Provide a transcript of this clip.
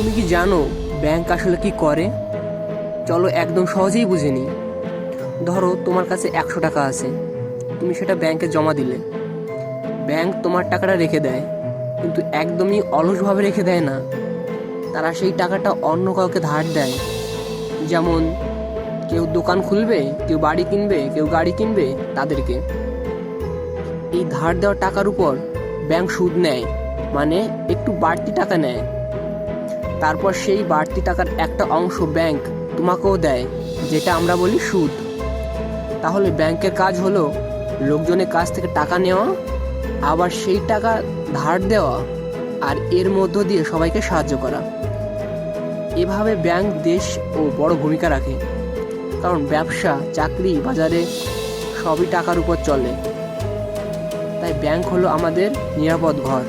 তুমি কি জানো ব্যাংক আসলে কি করে? চলো একদম সহজেই বুঝে নিই। ধরো তোমার কাছে একশো টাকা আছে। তুমি সেটা ব্যাংকে জমা দিলে। ব্যাংক তোমার টাকাটা রেখে দেয়, কিন্তু একদমই অলসভাবে রেখে দেয় না। তারা সেই টাকাটা অন্য কাউকে ধার দেয়। যেমন, কেউ দোকান খুলবে, কেউ বাড়ি কিনবে, কেউ গাড়ি কিনবে তাদেরকে। এই ধার দেওয়া টাকার উপর ব্যাংক সুদ নেয় মানে একটু বাড়তি টাকা নেয়। তারপর সেই বাড়তি টাকার একটা অংশ ব্যাংক তোমাকেও দেয়, যেটা আমরা বলি সুদ। তাহলে ব্যাংকের কাজ হলো লোকজনের কাছ থেকে টাকা নেওয়া, আবার সেই টাকা ধার দেওয়া আর এর মধ্য দিয়ে সবাইকে সাহায্য করা। এভাবে ব্যাংক দেশ ও বড় ভূমিকা রাখে, কারণ ব্যবসা, চাকরি, বাজারে সবই টাকার উপর চলে। তাই ব্যাংক হলো আমাদের নিরাপদ ঘর।